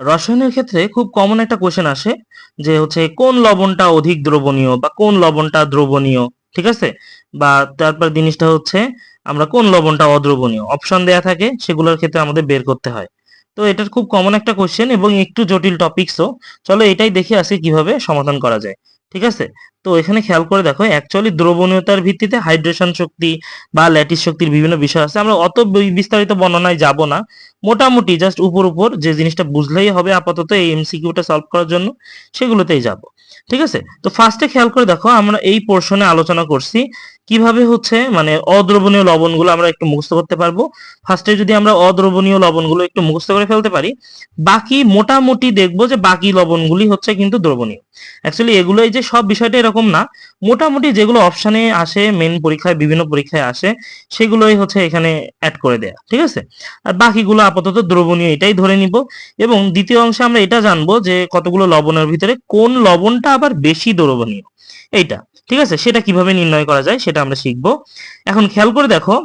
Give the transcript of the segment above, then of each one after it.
রসায়নের ক্ষেত্রে খুব কমন একটা কোশ্চেন আসে যে হচ্ছে কোন লবণটা অধিক দ্রবণীয় বা কোন লবণটা দ্রবণীয়, ঠিক আছে? বা তারপর জিনিসটা হচ্ছে আমরা কোন লবণটা অদ্রবণীয়? অপশন দেয়া থাকে, সেগুলোর ক্ষেত্রে আমাদের বের করতে হয়। তো এটার খুব কমন একটা কোশ্চেন এবং একটু জটিল টপিকসও চলো এটাই দেখে আসি কীভাবে সমাধান করা যায়। ঠিক আছে? তো এখানে খেয়াল করে দেখো অ্যাকচুয়ালি দ্রবণীয়তার ভিত্তিতে হাইড্রেশন শক্তি বা ল্যাটিস শক্তির বিভিন্ন বিষয় আছে। আমরা অত বিস্তারিত বর্ণনায় যাব না। মোটামুটি জাস্ট উপর উপর যে জিনিসটা বুঝলেই হবে আপাতত এই এমসিকিউটা সলভ করার জন্য, সেগুলোতেই যাব। ঠিক আছে? তো ফার্স্টে খেয়াল করে দেখো, আমরা এই পোর্শনে আলোচনা করছি কীভাবে হচ্ছে মানে অদ্রবণীয় লবণগুলো আমরা একটু মুখস্থ করতে পারব? ফার্স্টে যদি আমরা অদ্রবণীয় লবণগুলো একটু মুখস্থ করে ফেলতে পারি, বাকি মোটামুটি দেখব যে বাকি লবণগুলি হচ্ছে কিন্তু দ্রবণীয়। অ্যাকচুয়ালি এগুলোই যে সব বিষয়টা এরকম না, মোটামুটি যেগুলো অপশানে আসে মেন পরীক্ষায়, বিভিন্ন পরীক্ষায় আসে, সেগুলোই হচ্ছে এখানে অ্যাড করে দেয়া, ঠিক আছে? আর বাকিগুলো আপাতত দ্রবণীয়, এটাই ধরে নিব। এবং দ্বিতীয় অংশে আমরা এটা জানব যে কতগুলো লবণের ভিতরে কোন লবণটা আবার বেশি দ্রবণীয়, এইটা। ঠিক আছে? সেটা কীভাবে নির্ণয় করা যায় সেটা আমরা শিখব। এখন খেয়াল করে দেখো,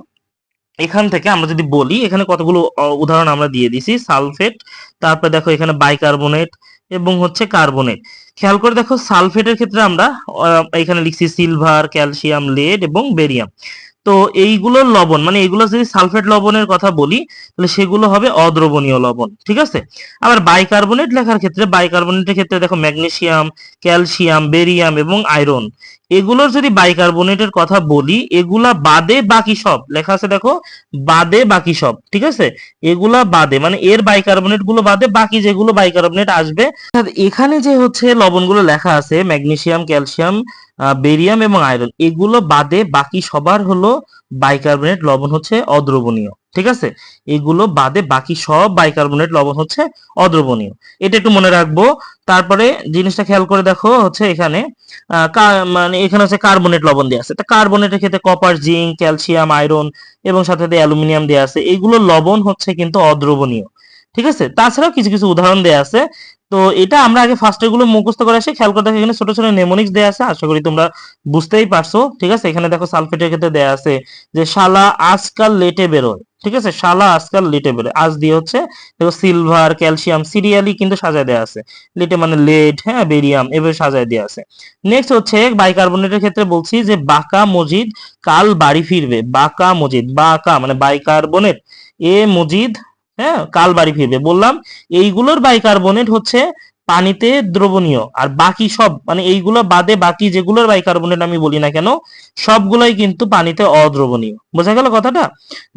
এখান থেকে আমরা যদি বলি, এখানে কতগুলো উদাহরণ আমরা দিয়ে দিছি। সালফেট, তারপর দেখো এখানে বাইকার্বনেট এবং হচ্ছে কার্বনেট। খেয়াল করে দেখো, সালফেটের ক্ষেত্রে আমরা এখানে লিখছি সিলভার, ক্যালসিয়াম, লেড এবং বেরিয়াম। তো এইগুলোর লবণ মানে এইগুলো যদি সালফেট লবণের কথা বলি, তাহলে সেগুলো হবে অদ্রবণীয় লবণ, ঠিক আছে? আবার বাইকার্বনেট লেখার ক্ষেত্রে, বাইকার্বনেটের ক্ষেত্রে দেখো ম্যাগনেসিয়াম, ক্যালসিয়াম, বেরিয়াম এবং আয়রন। এগুলোর যদি বাইকার্বনেটের কথা বলি, এগুলা বাদে বাকি সব। লেখা আছে দেখো, বাদে বাকি সব, ঠিক আছে? এগুলা বাদে মানে এর বাইকার্বনেটগুলো বাদে, বাকি যেগুলো বাইকার্বনেট আসবে। এখানে যে হচ্ছে লবণগুলো লেখা আছে ম্যাগনেসিয়াম ক্যালসিয়াম বেরিয়াম এবং আয়রন এগুলো বাদে বাকি সবার হলো বাইকার্বনেট লবণ হচ্ছে অদ্রবণীয়। ঠিক আছে? এগুলো বাদে বাকি সব বাইকার্বনেট লবণ হচ্ছে অদ্রবণীয়। এটা একটু মনে রাখব। তারপরে জিনিসটা খেয়াল করে দেখো হচ্ছে এখানে মানে এখানে হচ্ছে কার্বনেট লবণ দেওয়া আছে। তা কার্বনেটের ক্ষেত্রে কপার জিঙ্ক ক্যালসিয়াম আয়রন এবং সাথে সাথে অ্যালুমিনিয়াম দেওয়া আছে। এগুলো লবণ হচ্ছে কিন্তু অদ্রবণীয়। ঠিক আছে? তাছাড়াও কিছু কিছু উদাহরণ দেওয়া আছে। তো এটা আমরা আগে ফার্স্ট এগুলো মুখস্থ করে আসি। খেয়াল করে দেখো, এখানে ছোট ছোট নেমোনিক্স দেওয়া আছে। আশা করি তোমরা বুঝতেই পারছ। ঠিক আছে? এখানে দেখো সালফেটের ক্ষেত্রে দেওয়া আছে যে, শালা আজকাল লেটে বেরোয়। ঠিক আছে? শালা আজকাল লেটে বেরোয়। আজ দিয়ে হচ্ছে, দেখো সিলভার ক্যালসিয়াম সিরিয়ালি কিন্তু সাজায় দেওয়া আছে। লেটে মানে লেড হ্যাঁ বেরিয়াম এভাবে সাজায় দেওয়া আছে। নেক্সট হচ্ছে বাইকার্বনেটের ক্ষেত্রে বলছি যে, বাঁকা মজিদ কাল বাড়ি ফিরবে। বাঁকা মজিদ, বাঁকা মানে বাইকার্বনেট এ মজিদ হ্যাঁ কাল বাড়ি ফিরবে বললাম, এইগুলোর বাইকার্বনেট হচ্ছে পানিতে দ্রবণীয়। আর বাকি সব মানে এইগুলো বাদে বাকি যেগুলোর বাইকার্বনেট আমি বলি না কেন, সবগুলোই কিন্তু পানিতে অদ্রবণীয়। বোঝা গেল কথাটা?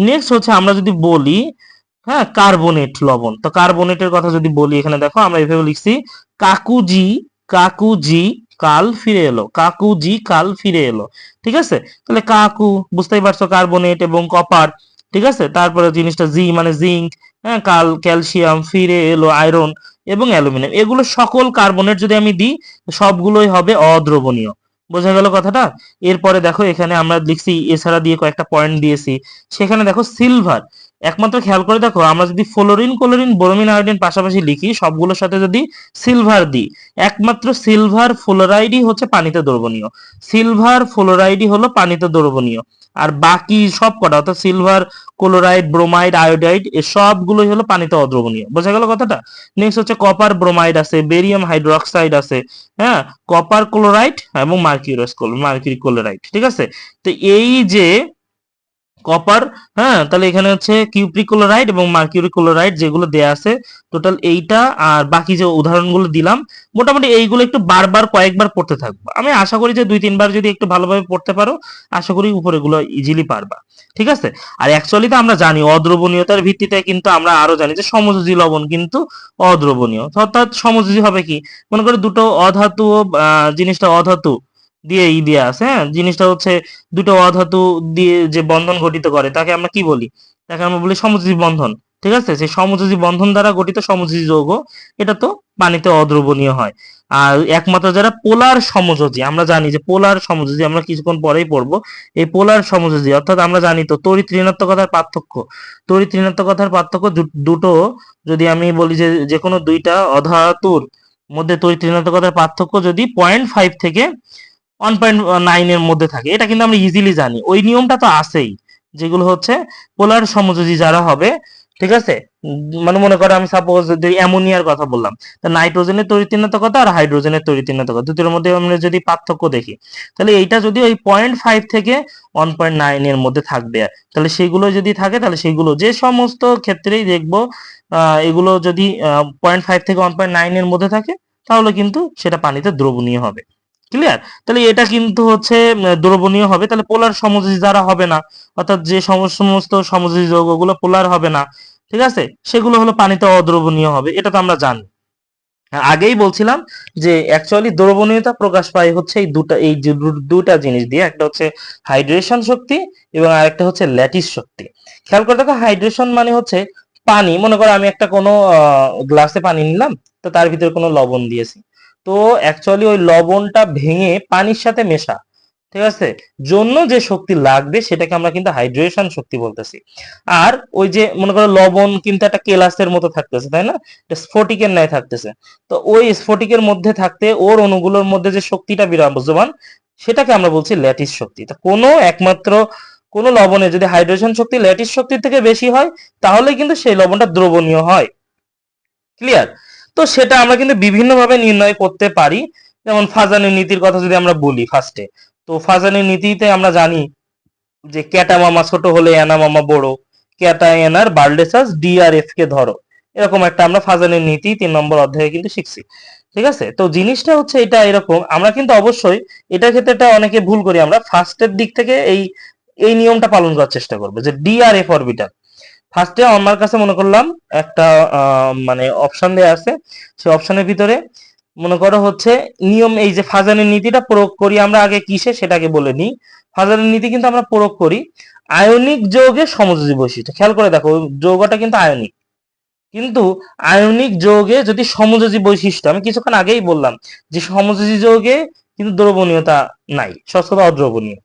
নেক্সট হচ্ছে আমরা যদি বলি হ্যাঁ কার্বনেট লবণ। তো কার্বনেটের কথা যদি বলি, এখানে দেখো আমরা এভাবে লিখছি, কাকুজি কাকুজি কাল ফিরে এলো, কাকুজি কাল ফিরে এলো। ঠিক আছে? তাহলে কাকু, বুঝতেই পারছ কার্বনেট এবং কপার ঠিক আছে? তারপরে জিনিসটা জি মানে জিঙ্ক হ্যাঁ কাল, ক্যালসিয়াম, ফিরে এলো আয়রন এবং অ্যালুমিনিয়াম। এগুলো সকল কার্বনেট যদি আমি দিই, সবগুলোই হবে অদ্রবণীয়। বোঝা গেল কথাটা? এরপরে দেখো, এখানে আমরা লিখছি, এছাড়া দিয়ে কয়েকটা পয়েন্ট দিয়েছি। সেখানে দেখো সিলভার একমাত্র খেয়াল করে দেখো, আমরা যদি ফ্লোরিন ক্লোরিন ব্রোমিন আয়োডিন পাশাপাশি লিখি, সবগুলোর সাথে যদি সিলভার দিই, একমাত্র সিলভার ফ্লোরাইডই হচ্ছে পানিতে দ্রবণীয়। সিলভার ফ্লোরাইডই হলো পানিতে দ্রবণীয়। আর বাকি সব কটা, অর্থাৎ সিলভার ক্লোরাইড ব্রোমাইড আয়োডাইড এ সবগুলোই হলো পানিতে অদ্রবণীয়। বোঝা গেল কথাটা? নেক্সট হচ্ছে কপার ব্রোমাইড আছে বেরিয়াম হাইড্রোক্সাইড আছে হ্যাঁ? কপার ক্লোরাইড এবং মার্কিউরাস মার্কিউরি ক্লোরাইড ঠিক আছে? তো এই যে কপার হ্যাঁ? তাহলে এখানে হচ্ছে কিউপ্রিক ক্লোরাইড এবং মার্কিউরি ক্লোরাইড যেগুলো দেয়া আছে টোটাল এইটা আর বাকি যে উদাহরণগুলো দিলাম, মোটামুটি এইগুলো একটু বারবার কয়েকবার পড়তে থাকব। আমি আশা করি যে দুই, তিনবার যদি একটু ভালোভাবে পড়তে পারো, আশা করি উপরে এগুলো ইজিলি পারবা। ঠিক আছে? আর অ্যাকচুয়ালি তো আমরা জানি, অদ্রবণীয়তার ভিত্তিতে কিন্তু আমরা আরও জানি যে সমযোজী লবণ কিন্তু অদ্রবণীয়। অর্থাৎ সমযোজী হবে কি? মনে করে দুটো অধাতু জিনিসটা অধাতু দিয়ে ই দিয়ে আছে হ্যাঁ? জিনিসটা হচ্ছে দুটো অধাতু দিয়ে যে বন্ধন গঠিত করে, তাকে আমরা কি বলি? তাকে আমরা বলি সমযোজী বন্ধন, ঠিক আছে? সেই সমযোজী বন্ধন দ্বারা গঠিত সমযোজী যৌগ, এটা তো পানিতে অদ্রবণীয় হয়। আর একমাত্র যারা পোলার সমযোজী, আমরা জানি যে পোলার সমযোজী, আমরা কিছুক্ষণ পরেই পড়ব, এই পোলার সমযোজী, অর্থাৎ আমরা জানি তো তড়িৎ ঋণাত্মকতার পার্থক্য। তড়িৎ ঋণাত্মকতার পার্থক্য দুটো, যদি আমি বলি যে যে কোনো দুইটা অধাতুর মধ্যে তড়িৎ ঋণাত্মকতার পার্থক্য যদি পয়েন্ট ফাইভ থেকে ওয়ান পয়েন্ট নাইন এর মধ্যে থাকে। এটা কিন্তু আমরা ইজিলি জানি। ওই নিয়মটা তো আছেই, যেগুলো হচ্ছে পোলার সমযোজী যারা হবে, ঠিক আছে? মানে মনে করো আমি সাপোজ অ্যামোনিয়ার কথা বললাম নাইট্রোজেনের তরিতিন্নতা কত আর হাইড্রোজেনের তরিতিন্নতা কত? দুটোর মধ্যে আমরা যদি পার্থক্য দেখি, তাহলে এইটা যদি ওই পয়েন্ট ফাইভ থেকে ওয়ান পয়েন্ট নাইন এর মধ্যে থাকবে তাহলে সেগুলো যদি থাকে, তাহলে সেগুলো যে সমস্ত ক্ষেত্রেই দেখব এগুলো যদি পয়েন্ট ফাইভ থেকে ওয়ান পয়েন্ট নাইন এর মধ্যে থাকে, তাহলে কিন্তু সেটা পানিতে দ্রবণীয় হবে। ক্লিয়ার তাহলে এটা কিন্তু হচ্ছে দ্রবণীয় হবে। তাহলে পোলার সমযোজী যারা হবে না, অর্থাৎ যে সমস্ত সমযোজী যৌগগুলো পোলার হবে না, ঠিক আছে? সেগুলো হলো পানিতে অদ্রবণীয় হবে, এটা তো আমরা জানি। আগেই বলছিলাম যে অ্যাকচুয়ালি দ্রবণীয়তা প্রকাশ পায় হচ্ছে এই দুটা এই দুটা জিনিস দিয়ে, একটা হচ্ছে হাইড্রেশন শক্তি এবং আরেকটা হচ্ছে ল্যাটিস শক্তি। খেয়াল করে দেখো হাইড্রেশন মানে হচ্ছে পানি। মনে করো আমি একটা কোনো গ্লাসে পানি নিলাম, তো তার ভিতরে কোনো লবণ দিয়েছি। তো অ্যাকচুয়ালি ওই লবণটা ভেঙে পানির সাথে মেশা, ঠিক আছে? জন্য যে শক্তি লাগবে সেটাকে আমরা কিন্তু হাইড্রেশন শক্তি বলতেছি। আর ওই যে মনে করো লবণ কিন্তু একটা কেলাসের মতো থাকতেছে, তাই না? স্ফটিকের ন্যায় থাকতেছে। তো ওই স্ফটিকের মধ্যে থাকতে ওর অণুগুলোর মধ্যে যে শক্তিটা বিরাজমান, সেটাকে আমরা বলছি ল্যাটিস শক্তি। তা কোনো একমাত্র কোনো লবণে যদি হাইড্রেশন শক্তি ল্যাটিস শক্তির থেকে বেশি হয়, তাহলে কিন্তু সেই লবণটা দ্রবণীয় হয়। ক্লিয়ার তো সেটা আমরা কিন্তু বিভিন্নভাবে নির্ণয় করতে পারি। যেমন ফাজানের নীতির কথা যদি আমরা বলি ফার্স্টে তো ফাজানের নীতিতে আমরা জানি যে ক্যাটা মামা ছোট হলে অ্যানা মামা বড়। ক্যাটা এনার বার্লেসাস ডিআরএফ কে ধরো। এরকম একটা আমরা ফাজানের নীতি তিন নম্বর অধ্যায়ে কিন্তু শিখছি। ঠিক আছে? তো জিনিসটা হচ্ছে এটা এরকম, আমরা কিন্তু অবশ্যই এটার ক্ষেত্রে এটা অনেকে ভুল করি। আমরা ফার্স্টের দিক থেকে এই এই নিয়মটা পালন করার চেষ্টা করব যে ডি আর ডিআরএফ অরবিটাল ফার্স্টে আমার কাছে মনে করলাম একটা মানে অপশন দেয়া আছে। সেই অপশনের ভিতরে মনে করো হচ্ছে নিয়ম, এই যে ফাজানের নীতিটা প্রয়োগ করি আমরা আগে কিসে সেটাকে বলে নিই। ফাজানের নীতি কিন্তু আমরা প্রয়োগ করি আয়নিক যৌগের সমযোজী বৈশিষ্ট্য। খেয়াল করে দেখো, যৌগটা কিন্তু আয়নিক। কিন্তু আয়নিক যৌগে যদি সমযোজী বৈশিষ্ট্য, আমি কিছুক্ষণ আগেই বললাম যে সমযোজী যৌগে কিন্তু দ্রবণীয়তা নাই সস্তা অদ্রবণীয়।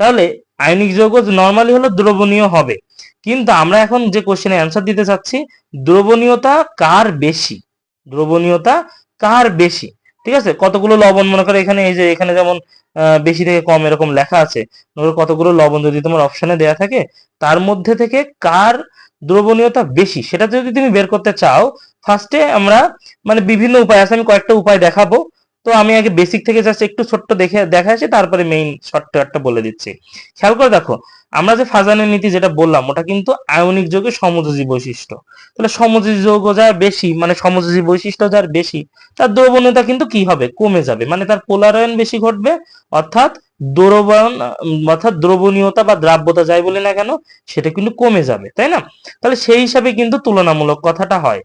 তাহলে আয়নিক যৌগ নর্মালি হলো দ্রবণীয় হবে। কিন্তু আমরা এখন যে কোশ্চেনে অ্যান্সার দিতে চাচ্ছি, দ্রবণীয়তা কার বেশি? দ্রবণীয়তা কার বেশি? ঠিক আছে? কতগুলো লবণ মনে করো এখানে, এই যে এখানে যেমন বেশি থেকে কম এরকম লেখা আছে কতগুলো লবণ যদি তোমার অপশনে দেয়া থাকে, তার মধ্যে থেকে কার দ্রবণীয়তা বেশি? সেটা যদি তুমি বের করতে চাও ফার্স্টে আমরা মানে বিভিন্ন উপায় আছে, আমি কয়েকটা উপায় দেখাবো। তো আমি আগে বেসিক থেকে জাস্ট একটু ছোট্ট দেখে, দেখাচ্ছি, তারপরে মেইন শর্টকাটটা বলে দিচ্ছি। খেয়াল করে দেখো, আমরা যে ফাজানের নীতি যেটা বললাম, ওটা কিন্তু আয়নিক যৌগের সমযোজী বৈশিষ্ট্য। তাহলে সমযোজী যৌগ যার বেশি মানে সমযোজী বৈশিষ্ট্য যার বেশি, তার দ্রবণীয়তা কিন্তু কি হবে? কমে যাবে। মানে তার পোলারায়ন বেশি ঘটবে, অর্থাৎ দ্রবণ, অর্থাৎ দ্রবণীয়তা বা দ্রাব্যতা যাই বলি না কেন, সেটা কিন্তু কমে যাবে, তাই না? তাহলে সেই হিসাবে কিন্তু তুলনামূলক কথাটা হয়।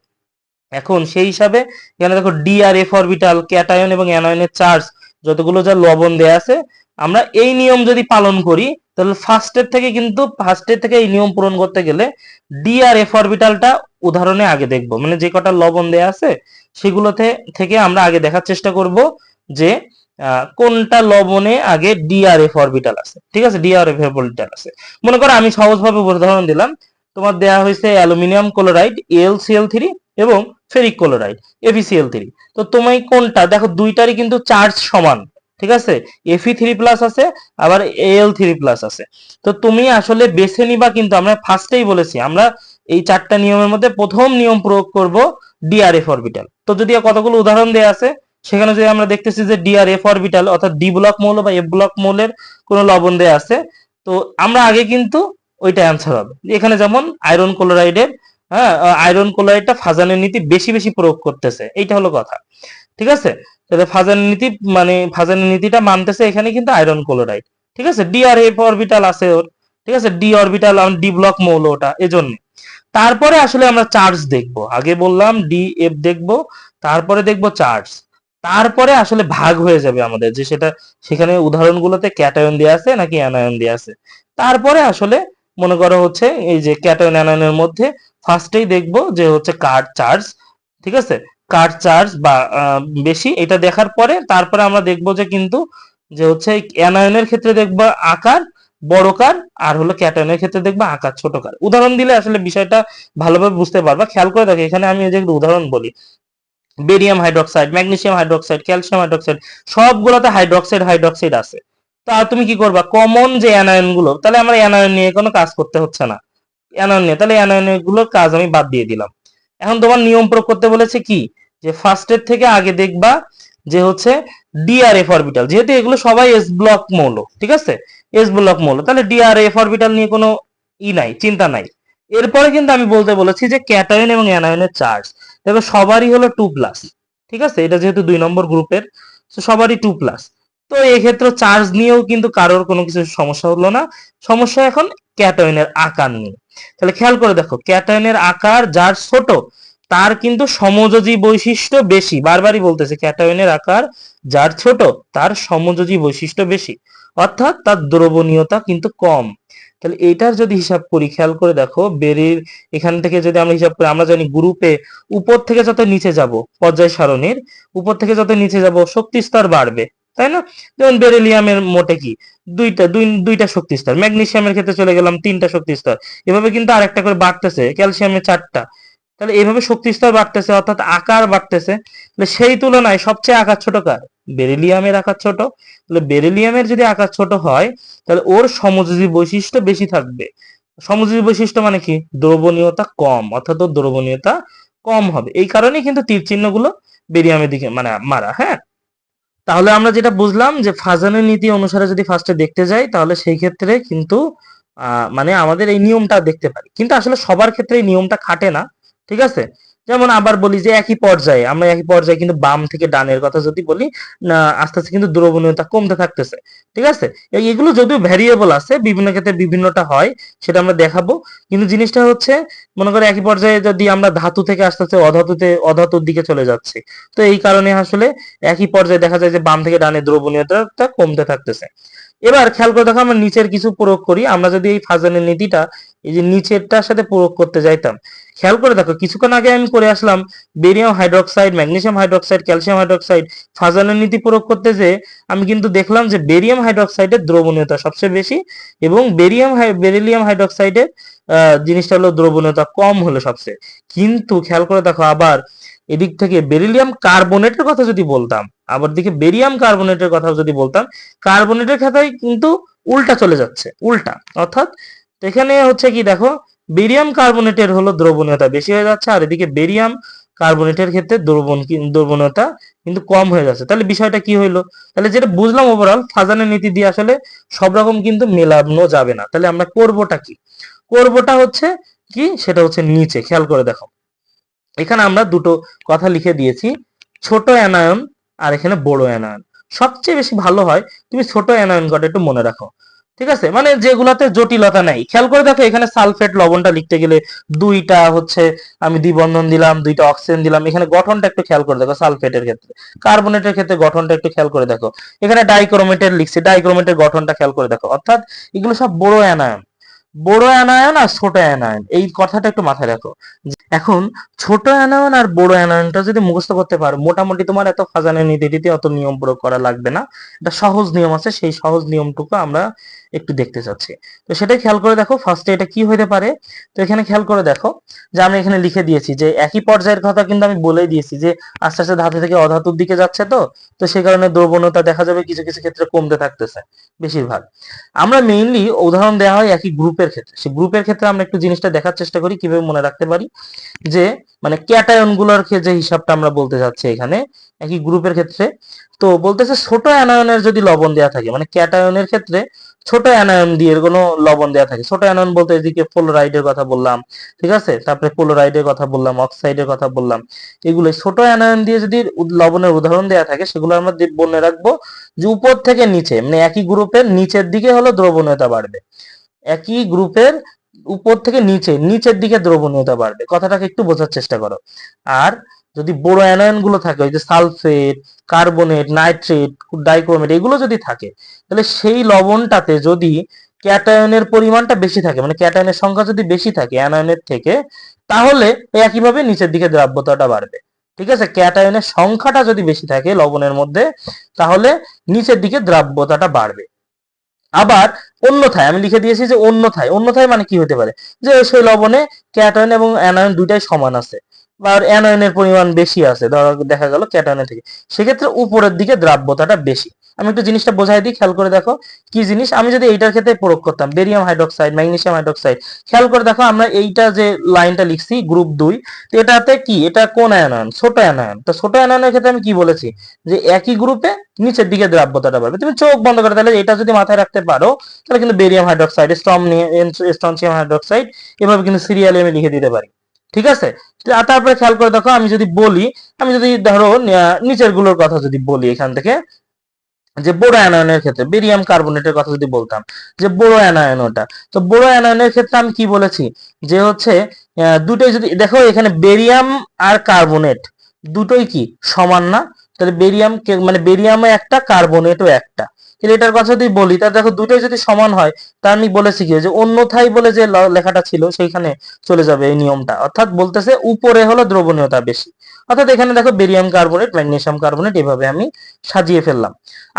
এখন সেই হিসাবে এখানে দেখো D R F orbital cation এবং অ্যানায়নের চার্জ যতগুলো যা লবণ দেয়া আছে, আমরা এই নিয়ম যদি পালন করি, তাহলে ফার্স্টের থেকে কিন্তু ফার্স্টের থেকে এই নিয়ম পূরণ করতে গেলে ডি আর এফ অরবিটালটা উদাহরণে আগে দেখব। মানে যে কটা লবণ দেয়া আছে, সেগুলোতে থেকে আমরা আগে দেখার চেষ্টা করব যে কোনটা লবণে আগে ডিআরএফ অরবিটাল আছে। ঠিক আছে? ডিআরএফ অরবিটাল আছে। মনে করো আমি সহজভাবে উদাহরণ দিলাম। তোমার দেয়া হয়েছে অ্যালুমিনিয়াম ক্লোরাইড এলসিএল থ্রি এবং ফেরিক ক্লোরাইড এফিসিএল থ্রি তো তুমি কোনটা? দেখো, দুইটারই কিন্তু চার্জ সমান, ঠিক আছে? এফি থ্রি প্লাস আছে, আবার এল থ্রি প্লাস আছে। তো তুমি আসলে বেছে নিবা কিন্তু, আমরা ফার্স্টেই বলেছি, আমরা এই চারটা নিয়মের মধ্যে প্রথম নিয়ম প্রয়োগ করব ডিআরএফ অরবিটাল তো যদি কতগুলো উদাহরণ দেয়া আছে, সেখানে যদি আমরা দেখতেছি যে ডিআরএফ অরবিটাল অর্থাৎ ডি ব্লক মৌল বা এফ ব্লক মৌলের কোনো লবণ দেয়া আছে, তো আমরা আগে কিন্তু ওইটা অ্যান্সার হবে। এখানে যেমন আয়রন ক্লোরাইডের হ্যাঁ আয়রন ক্লোরাইডটা ফাজানের নীতি বেশি বেশি প্রয়োগ করতেছে। এইটা হলো কথা। ঠিক আছে? তাহলে ফাজানের নীতি মানে ফাজানের নীতিটা মানতেছে এখানে কিন্তু আয়রন ক্লোরাইড ঠিক আছে? ডি আর এফ অরবিটাল আছে ওর। ঠিক আছে? ডি অরবিটাল ডি ব্লক মৌল ওটা, এজন্য। তারপরে আসলে আমরা চার্জ দেখব। আগে বললাম ডি এফ দেখব, তারপরে দেখব চার্জ তারপরে আসলে ভাগ হয়ে যাবে আমাদের, যে সেটা, সেখানে উদাহরণগুলোতে ক্যাটায়ন দেওয়া আছে নাকি অ্যানায়ন দেওয়া আছে। তারপরে আসলে মনে করো হচ্ছে এই যে ক্যাটায়ন অ্যানায়নের মধ্যে ফার্স্টেই দেখব যে হচ্ছে কার চার্জ ঠিক আছে? কার চার্জ বা বেশি এটা দেখার পরে তারপরে আমরা দেখব যে কিন্তু যে হচ্ছে অ্যানায়নের ক্ষেত্রে দেখব আকার, বড় কার, আর হলো ক্যাটায়নের ক্ষেত্রে দেখব আকার, ছোট কার। উদাহরণ দিলে আসলে বিষয়টা ভালোভাবে বুঝতে পারবা। খেয়াল করে দেখো, এখানে আমি যে উদাহরণ বলি। Barium hydroxide, magnesium hydroxide, calcium hydroxide, সবগুলোতে হাইড্রোক্সাইড, হাইড্রক্সাইড আছে। তা তুমি কি করবা? কমন যে অ্যানায়নগুলো তাহলে আমরা অ্যানায়ন নিয়ে কোনো কাজ করতে হচ্ছে না। অ্যানায়ন নিয়ে, তাহলে অ্যানায়নগুলোর কাজ আমি বাদ দিয়ে দিলাম। এখন তোমার নিয়ম প্রয়োগ করতে বলেছে কি? যে ফার্স্টের থেকে আগে দেখবা যে হচ্ছে ডিআরএফ অরবিটাল যেহেতু এগুলো সবাই এস ব্লক মৌল, ঠিক আছে? এস ব্লক মৌল, তাহলে ডিআরএফ অরবিটাল নিয়ে কোনো ই নাই, চিন্তা নাই। এরপরে কিন্তু আমি বলতে বলেছি যে ক্যাটায়ন এবং অ্যানায়নের চার্জ দেখো সবারই হলো টু প্লাস ঠিক আছে? এটা যেহেতু দুই নম্বর গ্রুপের সবারই টু প্লাস তো এই ক্ষেত্রে চার্জ নিয়েও কিন্তু কারোর কোনো কিছু সমস্যা হলো না। সমস্যা এখন ক্যাটায়নের আকার নিয়ে। তাহলে খেয়াল করে দেখো ক্যাটায়নের আকার যার ছোট, তার কিন্তু সমযোজী বৈশিষ্ট্য বেশি। বারবারই বলতেছে ক্যাটায়নের আকার যার ছোট, তার সমযোজী বৈশিষ্ট্য বেশি। অর্থাৎ তার দ্রবণীয়তা কিন্তু কম। তাহলে এটার যদি হিসাব করি, খেয়াল করে দেখো, বেরির এখান থেকে যদি আমরা হিসাব করি, আমরা জানি গ্রুপে উপর থেকে যত নিচে যাব, পর্যায় সারণীর, উপর থেকে যত নিচে যাব, শক্তি স্তর বাড়বে। তাই না? যেমন বেরিলিয়ামের মোটে কি? দুইটা, দুই, দুইটা শক্তি স্তর। ম্যাগনেসিয়ামের ক্ষেত্রে চলে গেলাম তিনটা শক্তি স্তর। এভাবে কিন্তু আরেকটা করে বাড়তেছে ক্যালসিয়ামের চারটা। তাহলে এইভাবে শক্তি স্তর বাড়তেছে, অর্থাৎ আকার বাড়তেছে। তাহলে সেই তুলনায় সবচেয়ে আকার ছোট কার? বেরিলিয়ামের আকার ছোট। তাহলে বেরিলিয়ামের যদি আকার ছোট হয়, তাহলে ওর সমযোজী বৈশিষ্ট্য বেশি থাকবে। সমযোজী বৈশিষ্ট্য মানে কি? দ্রবণীয়তা কম, অর্থাৎ দ্রবণীয়তা কম হবে। এই কারণেই কিন্তু তীর চিহ্নগুলো বেরিয়ামের দিকে মানে মারা হ্যাঁ? তাহলে আমরা যেটা বুঝলাম যে ফাজানের নীতি অনুসারে যদি ফার্স্টে দেখতে যাই, তাহলে সেই ক্ষেত্রে কিন্তু মানে আমাদের এই নিয়মটা দেখতে পারি। কিন্তু আসলে সবার ক্ষেত্রে এই নিয়মটা খাটে না, ঠিক আছে? যেমন আবার বলি যে একই পর্যায়ে, আমরা একই পর্যায়ে কিন্তু বাম থেকে ডানের কথা যদি বলি, না, আস্তে আস্তে কিন্তু দ্রবণীয়তা কমতে থাকতেছে, ঠিক আছে? এগুলো যদিও ভ্যারিয়েবল আছে, বিভিন্ন ক্ষেত্রে বিভিন্নটা হয়, সেটা আমরা দেখাবো। কিন্তু জিনিসটা হচ্ছে, মনে করে একই পর্যায়ে যদি আমরা ধাতু থেকে আস্তে আস্তে অধাতুতে, অধাতুর দিকে চলে যাচ্ছি, তো এই কারণে আসলে একই পর্যায়ে দেখা যায় যে বাম থেকে ডানে দ্রবণীয়তাটা কমতে থাকতেছে। এবার খেয়াল করে দেখো আমরা নিচের কিছু প্রয়োগ করি, আমরা যদি এই ফাজানের নীতিটা এই যে নিচেরটার সাথে প্রয়োগ করতে যাইতাম। খেয়াল করে দেখো, কিছুক্ষণ আগে আমি করে আসলাম, barium hydroxide, magnesium hydroxide, calcium hydroxide ফাজানের নীতি প্রয়োগ করতে যে, আমি কিন্তু দেখলাম যে বেরিয়াম হাইড্রোক্সাইডের দ্রবণীয়তা সবচেয়ে বেশি এবং বেরিয়াম বেরিলিয়াম হাইড্রোক্সাইডের জিনিসটা হলো দ্রবণীয়তা কম হলো সবচেয়ে। কিন্তু খেয়াল করে দেখো আবার এদিক থেকে বেরিলিয়াম কার্বনেটের কথা যদি বলতাম, আবার দিকে বেরিয়াম কার্বনেটের কথা যদি বলতাম, কার্বনেটের ক্ষেত্রে কিন্তু উল্টা চলে যাচ্ছে, উল্টা। অর্থাৎ এখানে হচ্ছে কি দেখো বেরিয়াম কার্বনেটের হলো দ্রবণীয়তা বেশি হয়ে যাচ্ছে, আর এদিকে বেরিয়াম কার্বনেটের ক্ষেত্রে দ্রবণ দ্রবণীয়তা কিন্তু কম হয়ে যাচ্ছে। তাহলে বিষয়টা কি হইল? তাহলে যেটা বুঝলাম ওভারঅল ফাজানের নীতি দিয়ে আসলে সব রকম কিন্তু মেলানো যাবে না। তাহলে আমরা করবোটা কি? করবোটা হচ্ছে কি, সেটা হচ্ছে নিচে, খেয়াল করে দেখো। এখানে আমরা দুটো কথা লিখে দিয়েছি, ছোট অ্যানায়ন আর এখানে বড় অ্যানায়ন। সবচেয়ে বেশি ভালো হয়, তুমি ছোট অ্যানায়ন কটা একটু মনে রাখো। ঠিক আছে? মানে যেগুলাতে জটিলতা নাই। খেয়াল করে দেখো, এখানে সালফেট লবণটা লিখতে গেলে দুইটা হচ্ছে আমি দ্বিবন্ধন দিলাম, দুইটা অক্সিজেন দিলাম। এখানে গঠনটা একটু খেয়াল করে দেখো সালফেটের ক্ষেত্রে। কার্বনেটের ক্ষেত্রে গঠনটা একটু খেয়াল করে দেখো। এখানে ডাইক্রোমেটের লিখছি, ডাইক্রোমেটের গঠনটা খেয়াল করে দেখো। অর্থাৎ এগুলো সব বড় অ্যানায়ন। বড় অ্যানায়ন আর ছোট অ্যানায়ন, এই কথাটা একটু মাথায় রাখো। এখন ছোট অ্যানায়ন আর বড় অ্যানায়নটা যদি মুখস্থ করতে পারো, মোটামুটি তোমার এত ফাজানের নীতিটিতে অত নিয়ম প্রয়োগ করা লাগবে না। একটা সহজ নিয়ম আছে, সেই সহজ নিয়মটুকু আমরা একটু দেখতে চাচ্ছি। তো সেটাই খেয়াল করে দেখো ফার্স্টে এটা কি হতে পারে? তো এখানে খেয়াল করে দেখো যে আমি এখানে লিখে দিয়েছি যে একই পর্যায়ের কথা কিন্তু আমি বলেই দিয়েছি যে আস্তে আস্তে ধাতু থেকে অধাতুর দিকে যাচ্ছে তো তো সেই কারণে দ্রবণতা দেখা যাবে কিছু কিছু ক্ষেত্রে কমতে থাকতেছে বেশিরভাগ। আমরা মেইনলি উদাহরণ দেওয়া হয় একই গ্রুপের ক্ষেত্রে। সেই গ্রুপের ক্ষেত্রে আমরা একটু জিনিসটা দেখার চেষ্টা করি, কীভাবে মনে রাখতে পারি যে মানে ক্যাটায়নগুলোর যে হিসাবটা আমরা বলতে যাচ্ছি এখানে, একই গ্রুপের ক্ষেত্রে। তো বলতেছে ছোট অ্যানায়নের যদি লবণ দেওয়া থাকে মানে ক্যাটায়নের ক্ষেত্রে ছোট অ্যানায়ন দিয়ে কোনো লবণ দেওয়া থাকে। ছোট অ্যানায়ন বলতে এদিকে ফ্লোরাইডের কথা বললাম, ঠিক আছে? তারপরে ফ্লোরাইডের কথা বললাম অক্সাইডের কথা বললাম। এগুলো ছোট অ্যানায়ন দিয়ে যদি লবণের উদাহরণ দেওয়া থাকে, সেগুলো আমরা মনে রাখব যে উপর থেকে নিচে মানে একই গ্রুপের নিচের দিকে হলো দ্রবণীয়তা বাড়বে। একই গ্রুপের উপর থেকে নিচে, নিচের দিকে দ্রবণীয়তা বাড়বে। কথাটাকে একটু বোঝার চেষ্টা করো। আর যদি বড় অ্যানায়নগুলো থাকে, ওই যে সালফেট, কার্বনেট, নাইট্রেট, ডাইক্রোমেট, এগুলো যদি থাকে, তাহলে সেই লবণটাতে যদি ক্যাটায়নের পরিমাণটা বেশি থাকে মানে ক্যাটায়নের সংখ্যা যদি বেশি থাকে অ্যানায়নের থেকে, তাহলে একইভাবে নিচের দিকে দ্রাব্যতাটা বাড়বে। ঠিক আছে? ক্যাটায়নের সংখ্যাটা যদি বেশি থাকে লবণের মধ্যে, তাহলে নিচের দিকে দ্রাব্যতাটা বাড়বে। আবার অন্যথায়, আমি লিখে দিয়েছি যে অন্যথায়। অন্যথায় মানে কি হতে পারে? যে সেই লবণে ক্যাটায়ন এবং অ্যানায়ন দুইটাই সমান আছে। বা অ্যানায়নের পরিমাণ বেশি আছে, ধরো দেখা গেল ক্যাটায়নের থেকে। সেক্ষেত্রে উপরের দিকে দ্রাব্যতাটা বেশি। আমি একটু জিনিসটা বোঝাই দিই, খেয়াল করে দেখো কি জিনিস। আমি যদি এইটার ক্ষেত্রে প্রয়োগ করতাম বেরিয়াম হাইড্রোক্সাইড ম্যাগনেসিয়াম হাইড্রোক্সাইড খেয়াল করে দেখো আমরা এইটা যে লাইনটা লিখছি গ্রুপ দুই, তো এটাতে কি? এটা কোন অ্যানায়ন ছোট অ্যানায়ন তো ছোট অ্যানায়নের ক্ষেত্রে আমি কি বলেছি? যে একই গ্রুপে নিচের দিকে দ্রাব্যতাটা বাড়বে। তুমি চোখ বন্ধ করে তাহলে এটা যদি মাথায় রাখতে পারো, তাহলে কিন্তু বেরিয়াম হাইড্রোক্সাইড স্ট্রম স্ট্রনচিয়াম হাইড্রোক্সাইড এভাবে কিন্তু সিরিয়ালে আমি লিখে দিতে পারি। ঠিক আছে? তারপরে খেয়াল করে দেখো, আমি যদি বলি, আমি যদি ধরো নিচেরগুলোর কথা যদি বলি এখান থেকে, যে বোরো অ্যানায়নের ক্ষেত্রে, বেরিয়াম কার্বনেটের কথা যদি বলতাম, যে বোরো অ্যানায়ন ওটা, তো বোরো অ্যানায়নের ক্ষেত্রে আমি কি বলেছি? যে হচ্ছে দুটোই যদি, দেখো এখানে বেরিয়াম আর কার্বনেট, দুটোই কি সমান না? তাহলে বেরিয়াম মানে বেরিয়ামে একটা, কার্বনেটও একটা। তাহলে এটার কথা যদি বলি তাহলে দেখো দুটোই যদি সমান হয়, তা আমি বলেছি কি, যে অন্যথায় বলে যে লেখাটা ছিল, সেইখানে চলে যাবে এই নিয়মটা। অর্থাৎ বলতেছে উপরে হলো দ্রবণীয়তা বেশি। অর্থাৎ এখানে দেখো বেরিয়াম কার্বনেট ম্যাগনেসিয়াম কার্বনেট এভাবে আমি সাজিয়ে ফেললাম।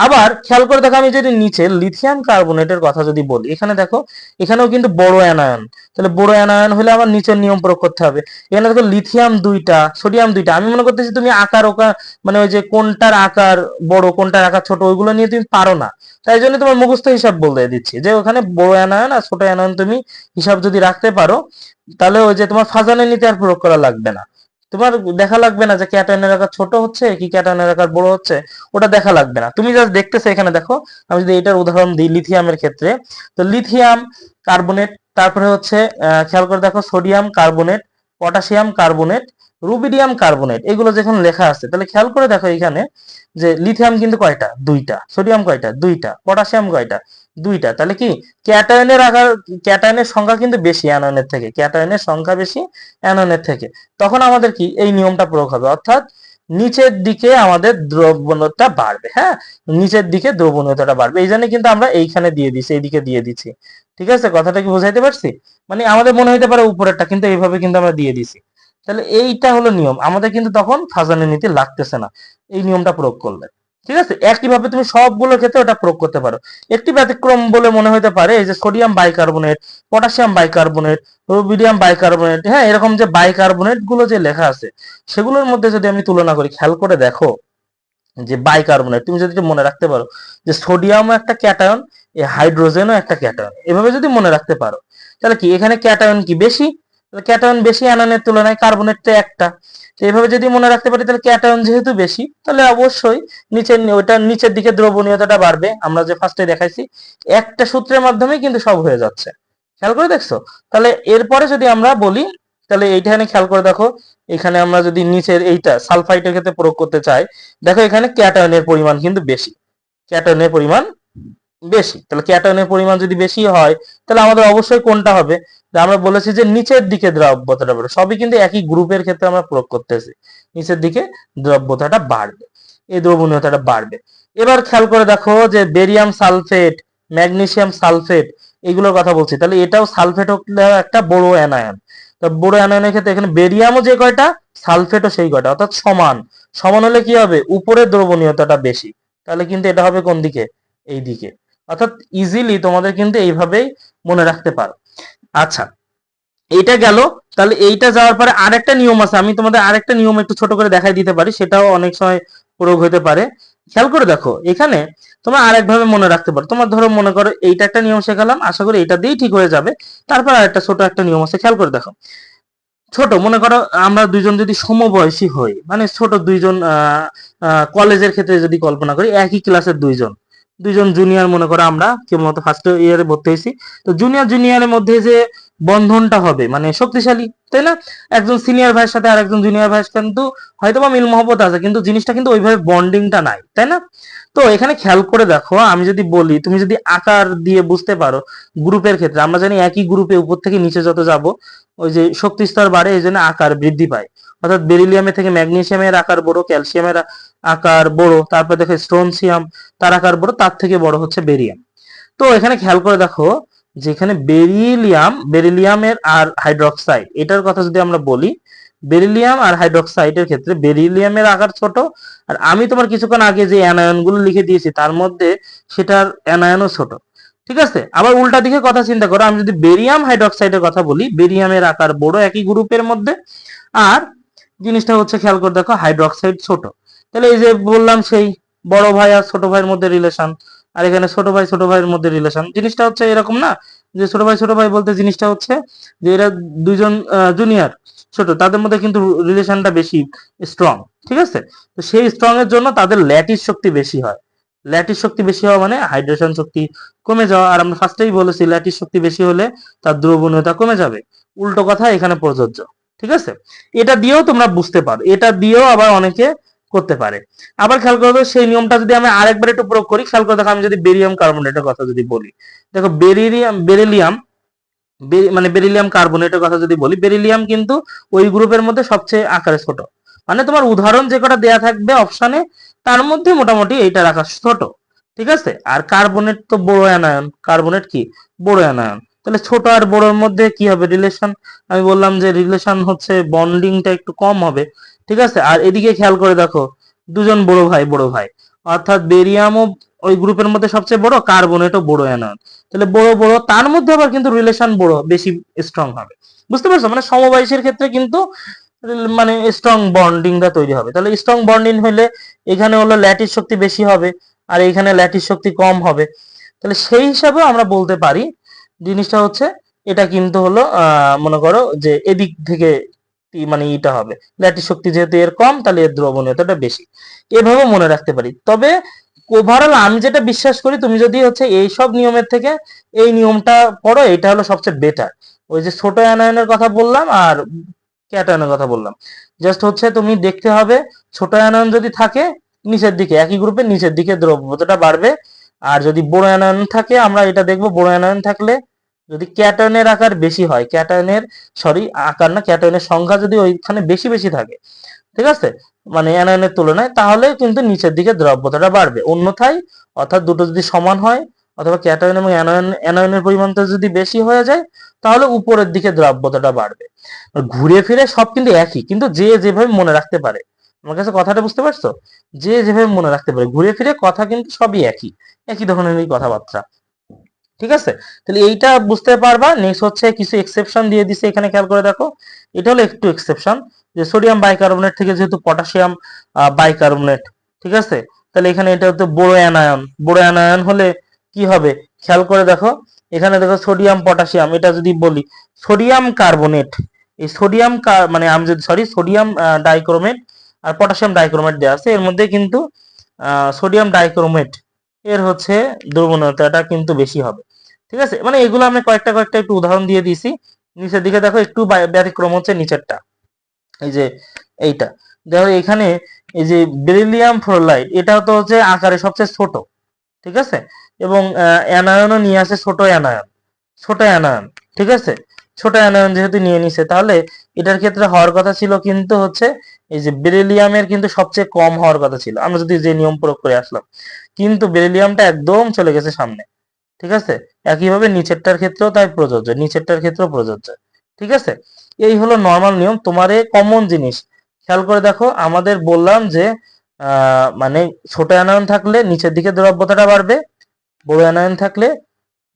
আবার খেয়াল করে দেখো আমি যদি নিচে লিথিয়াম কার্বনেটের কথা যদি বলি, এখানে দেখো, এখানেও কিন্তু বড় অ্যানায়ন তাহলে বড় অ্যানায়ন হলে আমার নিচের নিয়ম প্রয়োগ করতে হবে। এখানে দেখো লিথিয়াম দুইটা সোডিয়াম দুইটা। আমি মনে করতেছি তুমি আকার ওকার মানে ওই যে কোনটার আকার বড়, কোনটার আকার ছোট, ওইগুলো নিয়ে তুমি পারো না। তাই জন্য তোমার মুখস্থ হিসাব বলে দিচ্ছি যে ওখানে বড় অ্যানায়ন আর ছোট অ্যানায়ন তুমি হিসাব যদি রাখতে পারো, তাহলে ওই যে তোমার ফাজানের নীতি আর প্রয়োগ করা লাগবে না। তোমার দেখা লাগবে না যে ক্যাটায়নের আকার ছোট হচ্ছে, কি ক্যাটায়নের আকার বড় হচ্ছে, ওটা দেখা লাগবে না। তুমি জাস্ট দেখতেছো এখানে দেখো, আমি যদি এটার উদাহরণ দিই লিথিয়ামের ক্ষেত্রে, তো লিথিয়াম কার্বনেট তারপরে হচ্ছে খেয়াল করে দেখো sodium carbonate potassium carbonate rubidium carbonate এগুলো যখন লেখা আছে, তাহলে খেয়াল করে দেখো এখানে যে লিথিয়াম কিন্তু কয়টা? দুইটা। সোডিয়াম কয়টা? দুইটা। পটাশিয়াম কয়টা? দুইটা। তাহলে কি? ক্যাটায়নের আকার, ক্যাটায়নের সংখ্যা কিন্তু বেশি অ্যানয়নের থেকে। ক্যাটায়নের সংখ্যা বেশি অ্যানয়নের থেকে। তখন আমাদের কি? এই নিয়মটা প্রয়োগ হবে। অর্থাৎ নিচের দিকে আমাদের দ্রবণতা বাড়বে হ্যাঁ? নিচের দিকে দ্রবণীয়তাটা বাড়বে। এই জন্য কিন্তু আমরা এইখানে দিয়ে দিচ্ছি এইদিকে দিয়ে দিচ্ছি ঠিক আছে? কথাটা কি বোঝাইতে পারছি? মানে আমাদের মনে হইতে পারে উপরেরটা কিন্তু এইভাবে কিন্তু আমরা দিয়ে দিছি। তাহলে এইটা হলো নিয়ম। আমাদের কিন্তু তখন ফাজানের নীতি লাগতেছে না। এই নিয়মটা প্রয়োগ করলে। ঠিক আছে? একইভাবে তুমি সবগুলোর ক্ষেত্রে ওটা প্রয়োগ করতে পারো। একটি ব্যতিক্রম বলে মনে হতে পারে যে sodium bicarbonate, potassium bicarbonate, rubidium bicarbonate হ্যাঁ এরকম যে বাইকার্বনেটগুলো যে লেখা আছে, সেগুলোর মধ্যে যদি আমি তুলনা করি, খেয়াল করে দেখো যে বাইকার্বনেট, তুমি যদি মনে রাখতে পারো যে সোডিয়ামও একটা ক্যাটায়ন, এই হাইড্রোজেনও একটা ক্যাটায়ন। এভাবে যদি মনে রাখতে পারো, তাহলে কি এখানে ক্যাটায়ন কি বেশি? ক্যাটায়ন বেশি অ্যাননের তুলনায়, কার্বনেটটা একটা। তো এভাবে যদি মনে রাখতে পারি, তাহলে ক্যাটায়ন যেহেতু বেশি, তাহলে অবশ্যই নিচের ওইটা নিচের দিকে দ্রবণীয়তাটা বাড়বে। আমরা যে ফার্স্টে দেখাইছি, একটা সূত্রের মাধ্যমেই কিন্তু সব হয়ে যাচ্ছে। খেয়াল করে দেখছ? তাহলে এরপরে যদি আমরা বলি, তাহলে এইখানে খেয়াল করে দেখো, এখানে আমরা যদি নিচের এইটা সালফাইটের ক্ষেত্রে প্রয়োগ করতে চাই, দেখো এখানে ক্যাটায়নের পরিমাণ কিন্তু বেশি। ক্যাটায়নের পরিমাণ বেশি। তাহলে ক্যাটায়নের পরিমাণ যদি বেশি হয়, তাহলে আমাদের অবশ্যই কোনটা হবে? আমরা বলেছি যে নিচের দিকে দ্রব্যতাটা বাড়বে। সবই কিন্তু একই গ্রুপের ক্ষেত্রে আমরা প্রয়োগ করতেছি। নিচের দিকে দ্রব্যতাটা বাড়বে, এই দ্রবণীয়তাটা বাড়বে। এবার খেয়াল করে দেখো যে বেরিয়াম সালফেট, ম্যাগনেসিয়াম সালফেট, এগুলোর কথা বলছি। তাহলে এটাও সালফেট একটা বড় অ্যানায়ন। তো বড় অ্যানায়নের ক্ষেত্রে এখানে বেরিয়ামও যে কয়টা, সালফেটও সেই কয়টা, অর্থাৎ সমান। সমান হলে কি হবে? উপরের দ্রবণীয়তাটা বেশি। তাহলে কিন্তু এটা হবে কোন দিকে? এই দিকে। অর্থাৎ ইজিলি তোমাদের কিন্তু এইভাবেই মনে রাখতে পারো। আচ্ছা এইটা গেল। তাহলে এইটা যাওয়ার পরে আরেকটা নিয়ম আছে, আমি তোমাদের আরেকটা নিয়ম একটু ছোট করে দেখাই দিতে পারি, সেটাও অনেক সময় প্রয়োগ হতে পারে। খেয়াল করে দেখো, এখানে তোমরা আরেকভাবে মনে রাখতে পারো। তোমার ধরো মনে করো এইটা একটা নিয়ম শেখালাম, আশা করি এটা দিয়েই ঠিক হয়ে যাবে। তারপর আরেকটা ছোট একটা নিয়ম আছে, খেয়াল করে দেখো। ছোট, মনে করো আমরা দুইজন যদি সমবয়সী হই মানে ছোট দুইজন কলেজের ক্ষেত্রে যদি কল্পনা করি, একই ক্লাসের দুইজন। দুইজন জুনিয়র মনে করো আমরা, কেবলমাত্র ফার্স্ট ইয়ারে ভর্তি হয়েছি। তো জুনিয়র জুনিয়রের মধ্যে যে বন্ধনটা হবে মানে শক্তিশালী, তাই না? একজন সিনিয়র ভাইয়ের সাথে আর একজন জুনিয়র ভাইয়ের কিন্তু হয়তো বা মিল মহব্বত আছে, কিন্তু জিনিসটা কিন্তু ওইভাবে বন্ডিংটা নাই, তাই না? তো এখানে খেয়াল করে দেখো, আমি যদি বলি, তুমি যদি আকার দিয়ে বুঝতে পারো গ্রুপের ক্ষেত্রে, আমরা জানি একই গ্রুপে উপর থেকে নিচে যত যাব, ওই যে শক্তি স্তর বাড়ে, এই জন্য আকার বৃদ্ধি পায়। অর্থাৎ বেরিলিয়ামের থেকে ম্যাগনেসিয়ামের আকার বড়, ক্যালসিয়ামের আকার বড়, তারপর দেখো স্ট্রোনসিয়াম তার আকার বড়, তার থেকে বড় হচ্ছে বেরিয়াম। তো এখানে খেয়াল করে দেখো, যেখানে বেরিলিয়াম, বেরিলিয়ামের আর হাইড্রক্সাইড, এটার কথা যদি আমরা বলি, বেরিলিয়াম আর হাইড্রক্সাইডের ক্ষেত্রে বেরিলিয়ামের আকার ছোট, আর আমি তোমার কিছুক্ষণ আগে যে অ্যানায়নগুলো লিখে দিয়েছি, তার মধ্যে সেটার অ্যানায়নও ছোট। ঠিক আছে? আবার উল্টা দিকে কথা চিন্তা করো, আমি যদি বেরিয়াম হাইড্রক্সাইডের কথা বলি, বেরিয়ামের আকার বড় একই গ্রুপের মধ্যে, আর জিনিসটা হচ্ছে খেয়াল করে দেখো হাইড্রক্সাইড ছোট। তাহলে এই যে বললাম সেই বড় ভাই আর ছোট ভাইয়ের মধ্যে রিলেশন আর এখানে ছোট ভাই, ছোট ভাইয়ের মধ্যে রিলেশন জিনিসটা হচ্ছে এরকম না, যে ছোট ভাই ছোট ভাই বলতে জিনিসটা হচ্ছে যে এরা দুইজন জুনিয়র ছোট, তাদের মধ্যে কিন্তু রিলেশনটা বেশি স্ট্রং ঠিক আছে? তো সেই স্ট্রং এর জন্য তাদের ল্যাটিস শক্তি বেশি হয়। ল্যাটিস শক্তি বেশি হওয়া মানে হাইড্রেশন শক্তি কমে যাওয়া, আর আমরা ফার্স্টেই বলেছি ল্যাটিস শক্তি বেশি হলে তার দ্রবণীয়তা কমে যাবে। উল্টো কথা এখানে প্রযোজ্য। ঠিক আছে? এটা দিয়েও তোমরা বুঝতে পারো। এটা দিয়েও আবার অনেকে করতে পারে। আবার খেয়াল করো সেই নিয়মটা যদি আমি আরেকবার একটু প্রয়োগ করি, খেয়াল করে দেখো, আমি যদি বেরিয়াম কার্বনেটের কথা যদি বলি। দেখো বেরিলিয়াম বেরিলিয়াম মানে বেরিলিয়াম কার্বনেটের কথা যদি বলি, বেরিলিয়াম কিন্তু ওই গ্রুপের মধ্যে সবচেয়ে আকারে ছোট। মানে তোমার উদাহরণ যে কটা দেয়া থাকবে অপশনে তার মধ্যে মোটামুটি এইটা রাখা ছোট। ঠিক আছে? আর কার্বনেট তো বড় অ্যানায়ন কার্বনেট কি? বড় অ্যানায়ন তাহলে ছোট আর বড়োর মধ্যে কি হবে? রিলেশন আমি বললাম যে রিলেশন হচ্ছে বন্ডিংটা একটু কম হবে, ঠিক আছে? আর এদিকে খেয়াল করে দেখো, দুজন বড় ভাই বড় ভাই। অর্থাৎ বেরিয়ামও ওই গ্রুপের মধ্যে সবচেয়ে বড় কার্বনেটও বড় অ্যানায়ন তাহলে বড় বড়, তার মধ্যে আবার কিন্তু রিলেশন বড়, বেশি স্ট্রং হবে। বুঝতে পারছ? মানে সমবয়সের ক্ষেত্রে কিন্তু মানে স্ট্রং বন্ডিংটা তৈরি হবে। তাহলে স্ট্রং বন্ডিং হলে এখানে হলো ল্যাটিস শক্তি বেশি হবে, আর এখানে ল্যাটিস শক্তি কম হবে। তাহলে সেই হিসাবে আমরা বলতে পারি জিনিসটা হচ্ছে, এটা কিন্তু হলো মনে করো যে এদিক থেকে মানে ইটা হবে। ল্যাটিস শক্তি যেহেতু এর কম, তাহলে এর দ্রবণীয়তাটা বেশি। এভাবে মনে রাখতে পারি। তবে ওভারঅল আমি যেটা বিশ্বাস করি, তুমি যদি হচ্ছে এই সব নিয়মের থেকে এই নিয়মটা পড়ো এটা হলো সবচেয়ে বেটার ওই যে ছোট অ্যানায়নের কথা বললাম আর ক্যাটায়নের কথা বললাম। জাস্ট হচ্ছে তুমি দেখতে হবে, ছোট অ্যানায়ন যদি থাকে, নিচের দিকে, একই গ্রুপে নিচের দিকে দ্রব্যতাটা বাড়বে। আর যদি বড় অ্যানায়ন থাকে, আমরা এটা দেখব, বড় অ্যানায়ন থাকলে যদি ক্যাটায়নের আকার বেশি হয়, ক্যাটায়নের সরি আকার না, ক্যাটায়নের সংখ্যা যদি ওইখানে বেশি বেশি থাকে, ঠিক আছে? মানে অ্যানায়নের তুলনায়, তাহলে কিন্তু নিচের দিকে দ্রব্যতাটা বাড়বে। অন্যথায় অর্থাৎ দুটো যদি সমান হয়, অথবা ক্যাটায়ন এবং অ্যানায়ন, অ্যানায়নের পরিমাণটা যদি বেশি হয়ে যায়, তাহলে উপরের দিকে দ্রব্যতাটা বাড়বে। ঘুরে ফিরে সব কিন্তু একই, কিন্তু যে যেভাবে মনে রাখতে পারে, আমার কাছে কথাটা বুঝতে পারছ? যে যেভাবে মনে রাখতে পারে, ঘুরে ফিরে কথা কিন্তু সবই একই একই ধরনের ধরনেরই কথাবার্তা। ঠিক আছে? তাহলে এইটা বুঝতে পারবা। নেক্সট হচ্ছে কিছু এক্সেপশন দিয়ে দিছে, এখানে খেয়াল করে দেখো। এটা হলো একটু এক্সেপশন যে সোডিয়াম বাইকার্বনেট থেকে যেহেতু পটাশিয়াম বাইকার্বনেট ঠিক আছে? তাহলে এখানে এটা হচ্ছে বোরো অ্যানায়ন। বোরো অ্যানায়ন হলে কি হবে? খেয়াল করে দেখো। এখানে দেখো সোডিয়াম পটাশিয়াম এটা যদি বলি সোডিয়াম কার্বনেট এই সোডিয়াম মানে আমি যদি সরি সোডিয়াম ডাইক্রোমেট আর পটাশিয়াম ডাইক্রোমেট দেওয়া আছে, এর মধ্যে কিন্তু সোডিয়াম ডাইক্রোমেট এর হচ্ছে দ্রবণতাটা কিন্তু বেশি হবে। ঠিক আছে? মানে এগুলো আমি কয়েকটা কয়েকটা একটু উদাহরণ দিয়ে দিয়েছি। নিচের দিকে দেখো একটু ব্যতিক্রম হচ্ছে নিচেরটা। এই যে এইটা। দেখো এখানে এই যে বেরিলিয়াম ফ্লোরাইড এটা তো হচ্ছে আকারে সবচেয়ে ছোট, ঠিক আছে? এবং অ্যানায়নও নিয়ে আসে ছোট অ্যানায়ন ছোট অ্যানায়ন ঠিক আছে? ছোট অ্যানায়ন যেহেতু নিয়ে নিছে, তাহলে এটার ক্ষেত্রে হওয়ার কথা ছিল কিন্তু হচ্ছে এই যে বেরিলিয়ামের কিন্তু সবচেয়ে কম হওয়ার কথা ছিল। আমরা যদি যে নিয়ম প্রয়োগ করে আসলাম। কিন্তু বেরিলিয়ামটা একদম চলে গেছে সামনে। ঠিক আছে? একইভাবে নিচেরটার ক্ষেত্রেও তাই প্রযোজ্য, নিচেরটার ক্ষেত্রেও প্রযোজ্য, ঠিক আছে? এই হলো নর্মাল নিয়ম, তোমার কমন জিনিস। খেয়াল করে দেখো, আমাদের বললাম যে মানে ছোট অ্যানায়ন থাকলে নিচের দিকে দ্রব্যতাটা বাড়বে, বড় অ্যানায়ন থাকলে,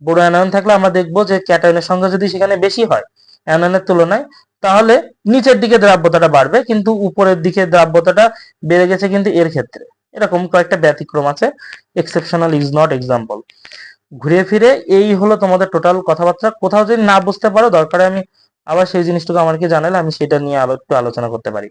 বড় অ্যানায়ন থাকলে আমরা দেখব যে ক্যাটায়নের সংখ্যা যদি সেখানে বেশি হয় অ্যানায়নের তুলনায়, তাহলে নিচের দিকে দ্রাব্যতাটা বাড়বে, কিন্তু উপরের দিকে দ্রাব্যতাটা বেড়ে গেছে কিন্তু এর ক্ষেত্রে। এরকম কয়েকটা ব্যতিক্রম আছে এক্সেপশনাল ইজ নট এক্সাম্পল ঘুরে ফিরে এই হলো তোমাদের টোটাল কথাবার্তা। কোথাও যদি না বুঝতে পারো, দরকারে আমি আবার সেই জিনিসটুকু আমাকে জানালে আমি সেটা নিয়ে আবার একটু আলোচনা করতে পারি।